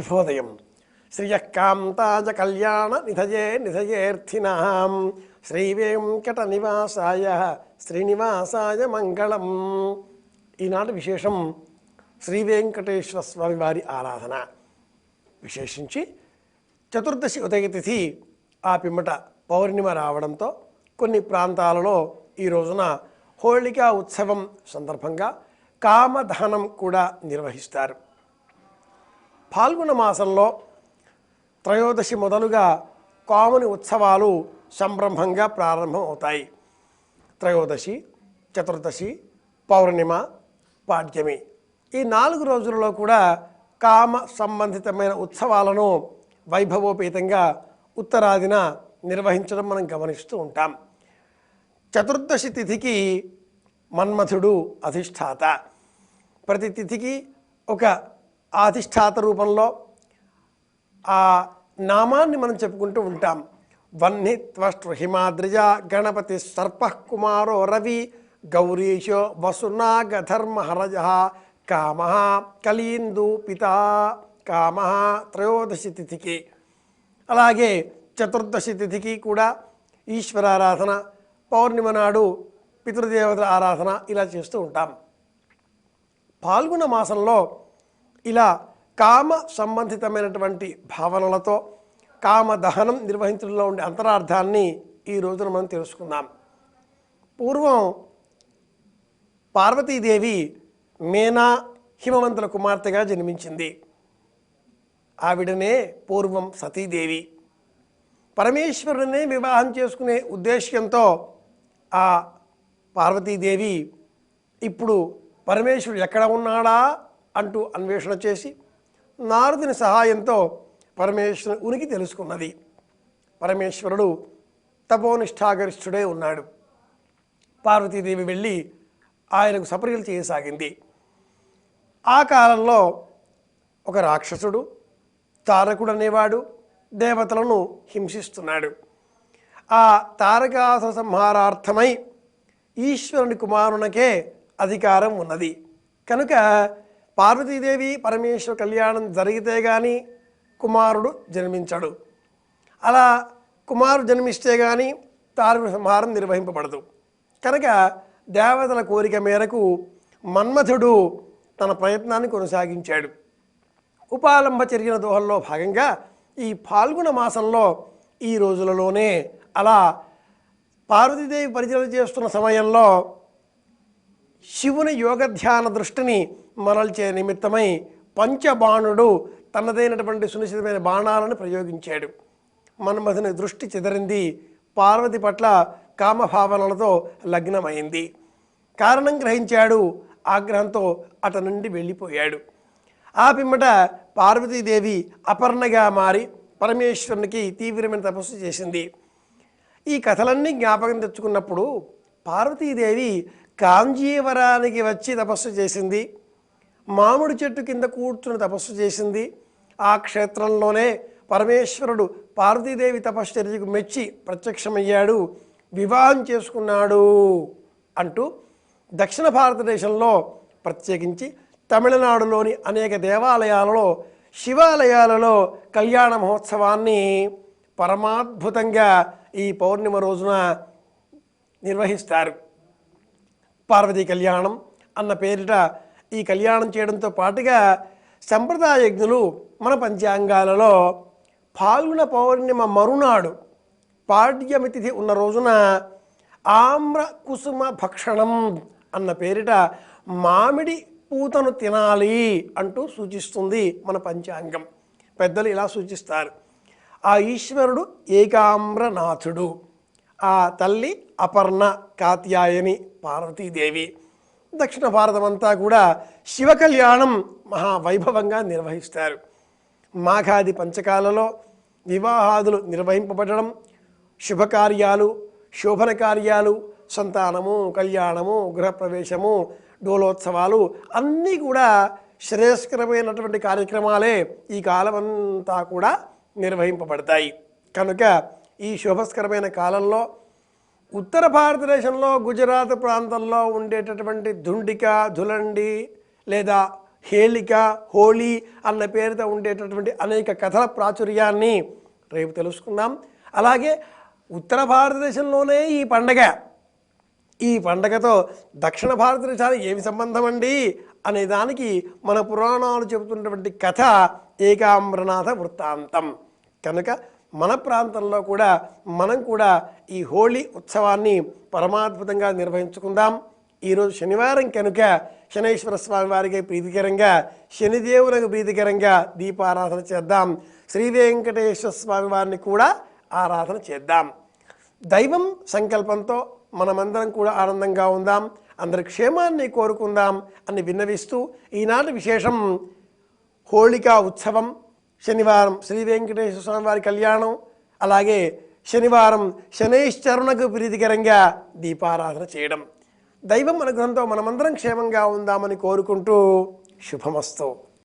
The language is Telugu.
శుభోదయం శ్రియకాంతాజ కళ్యాణ నిధయే నిధయేర్థినాం శ్రీవేంకట నివాసాయ శ్రీనివాసాయ మంగళం ఈనాటి విశేషం శ్రీవేంకటేశ్వర స్వామి వారి ఆరాధన విశేషించి చతుర్దశి ఉదయతిథి ఆ పిమ్మట పౌర్ణిమ రావడంతో కొన్ని ప్రాంతాలలో ఈ రోజున హోళికా ఉత్సవం సందర్భంగా కామదహనం కూడా నిర్వహిస్తారు ఫాల్గుణ మాసంలో త్రయోదశి మొదలుగా కాముని ఉత్సవాలు సంరంభంగా ప్రారంభం అవుతాయి త్రయోదశి చతుర్దశి పౌర్ణిమ పాడ్యమి. ఈ నాలుగు రోజులలో కూడా కామ సంబంధితమైన ఉత్సవాలను వైభవోపేతంగా ఉత్తరాదిన నిర్వహించడం మనం గమనిస్తూ ఉంటాం. చతుర్దశి తిథికి మన్మథుడు అధిష్టాత. ప్రతి తిథికి ఒక అధిష్టాత రూపంలో ఆ నామాన్ని మనం చెప్పుకుంటూ ఉంటాం. వహ్ని హిమాద్రిజ గణపతి సర్ప కుమారో రవి గౌరీశో వసునాగధర్మహరజ కామ కలీందు పిత కామ త్రయోదశి తిథికి. అలాగే చతుర్దశి తిథికి కూడా ఈశ్వరారాధన పౌర్ణిమ నాడు పితృదేవతల ఆరాధన ఇలా చేస్తూ ఉంటాం. పాల్గొన మాసంలో ఇలా కామ సంబంధితమైనటువంటి భావనలతో కామ దహనం నిర్వహించడంలో ఉండే అంతరార్థాన్ని ఈ రోజున మనం తెలుసుకుందాం. పూర్వం పార్వతీదేవి మేనా హిమవంతుల కుమార్తెగా జన్మించింది. ఆవిడనే పూర్వం సతీదేవి. పరమేశ్వరుడినే వివాహం చేసుకునే ఉద్దేశ్యంతో ఆ పార్వతీదేవి ఇప్పుడు పరమేశ్వరుడు ఎక్కడ ఉన్నాడా? అంటూ అన్వేషణ చేసి నారదుని సహాయంతో పరమేశ్వరుని ఉనికి తెలుసుకున్నది. పరమేశ్వరుడు తపోనిష్టాగరిష్ఠుడే ఉన్నాడు. పార్వతీదేవి వెళ్ళి ఆయనకు సపర్యలు చేయసాగింది. ఆ కాలంలో ఒక రాక్షసుడు తారకుడు అనేవాడు దేవతలను హింసిస్తున్నాడు. ఆ తారకాసుర సంహారార్థమై ఈశ్వరుని కుమారునికే అధికారం ఉన్నది. కనుక పార్వతీదేవి పరమేశ్వర కళ్యాణం జరిగితే కానీ కుమారుడు జన్మించడు. అలా కుమారుడు జన్మిస్తే కానీ తారక సంహారం నిర్వహింపబడదు. కనుక దేవతల కోరిక మేరకు మన్మథుడు తన ప్రయత్నాన్ని కొనసాగించాడు. ఉపాలంబ చర్యల దోహంలో భాగంగా ఈ పాల్గొన మాసంలో ఈ రోజులలోనే అలా పార్వతీదేవి పరిచయం చేస్తున్న సమయంలో శివుని యోగధ్యాన దృష్టిని మరల్చే నిమిత్తమై పంచబాణుడు తనదైనటువంటి సునిశ్చితమైన బాణాలను ప్రయోగించాడు. మన్మధుని దృష్టి చెదరింది. పార్వతి పట్ల కామభావనలతో లగ్నమైంది. కారణం గ్రహించాడు. ఆగ్రహంతో అట నుండి వెళ్ళిపోయాడు. ఆ పిమ్మట పార్వతీదేవి అపర్ణగా మారి పరమేశ్వరునికి తీవ్రమైన తపస్సు చేసింది. ఈ కథలన్నీ జ్ఞాపకం తెచ్చుకున్నప్పుడు పార్వతీదేవి కాంజీవరానికి వచ్చి తపస్సు చేసింది. మామిడి చెట్టు కింద కూర్చుని తపస్సు చేసింది. ఆ క్షేత్రంలోనే పరమేశ్వరుడు పార్వతీదేవి తపశ్చర్యకు మెచ్చి ప్రత్యక్షమయ్యాడు. వివాహం చేసుకున్నాడు అంటూ దక్షిణ భారతదేశంలో ప్రత్యేకించి తమిళనాడులోని అనేక దేవాలయాలలో శివాలయాలలో కళ్యాణ మహోత్సవాన్ని పరమాద్భుతంగా ఈ పౌర్ణిమ రోజున నిర్వహిస్తారు. పార్వతీ కళ్యాణం అన్న పేరిట ఈ కళ్యాణం చేయడంతో పాటుగా సంప్రదాయ యజ్ఞులు మన పంచాంగాలలో పాల్గొన పౌర్ణిమ మరునాడు పాడ్యమితిథి ఉన్న రోజున ఆమ్ర కుసుమ భక్షణం అన్న పేరిట మామిడి పూతను తినాలి అంటూ సూచిస్తుంది మన పంచాంగం. పెద్దలు ఇలా సూచిస్తారు. ఆ ఈశ్వరుడు ఏకామ్రనాథుడు. ఆ తల్లి అపర్ణ కాత్యాయని పార్వతీదేవి. దక్షిణ భారతం అంతా కూడా శివ కళ్యాణం మహావైభవంగా నిర్వహిస్తారు. మాఘాది పంచకాలలో వివాహాదులు నిర్వహింపబడడం శుభకార్యాలు శోభన కార్యాలు సంతానము కళ్యాణము గృహప్రవేశము డోలోత్సవాలు అన్నీ కూడా శ్రేయస్కరమైనటువంటి కార్యక్రమాలే ఈ కాలమంతా కూడా నిర్వహింపబడతాయి. కనుక ఈ శుభస్కరమైన కాలంలో ఉత్తర భారతదేశంలో గుజరాత్ ప్రాంతంలో ఉండేటటువంటి దుండిక ధులండి లేదా హేళిక హోళీ అన్న పేరుతో ఉండేటటువంటి అనేక కథల ప్రాచుర్యాన్ని రేపు తెలుసుకుందాం. అలాగే ఉత్తర భారతదేశంలోనే ఈ పండగ. ఈ పండగతో దక్షిణ భారతదేశానికి ఏమి సంబంధం అండి అనే దానికి మన పురాణాలు చెబుతున్నటువంటి కథ ఏకామ్రనాథ వృత్తాంతం. కనుక మన ప్రాంతంలో కూడా మనం కూడా ఈ హోళీ ఉత్సవాన్ని పరమాద్భుతంగా నిర్వహించుకుందాం. ఈరోజు శనివారం కనుక శనేశ్వర స్వామి వారికి ప్రీతికరంగా శనిదేవులకు ప్రీతికరంగా దీపారాధన చేద్దాం. శ్రీ వెంకటేశ్వర స్వామి వారిని కూడా ఆరాధన చేద్దాం. దైవం సంకల్పంతో మనమందరం కూడా ఆనందంగా ఉందాం. అందరి క్షేమాన్ని కోరుకుందాం అని విన్నవిస్తూ ఈనాటి విశేషం హోళికా ఉత్సవం. శనివారం శ్రీ వెంకటేశ్వర స్వామి వారి కళ్యాణం అలాగే శనివారం శనైశ్చరునకు ప్రీతికరంగా దీపారాధన చేయడం. దైవం అనుగ్రహంతో మనమందరం క్షేమంగా ఉందామని కోరుకుంటూ శుభమస్తు.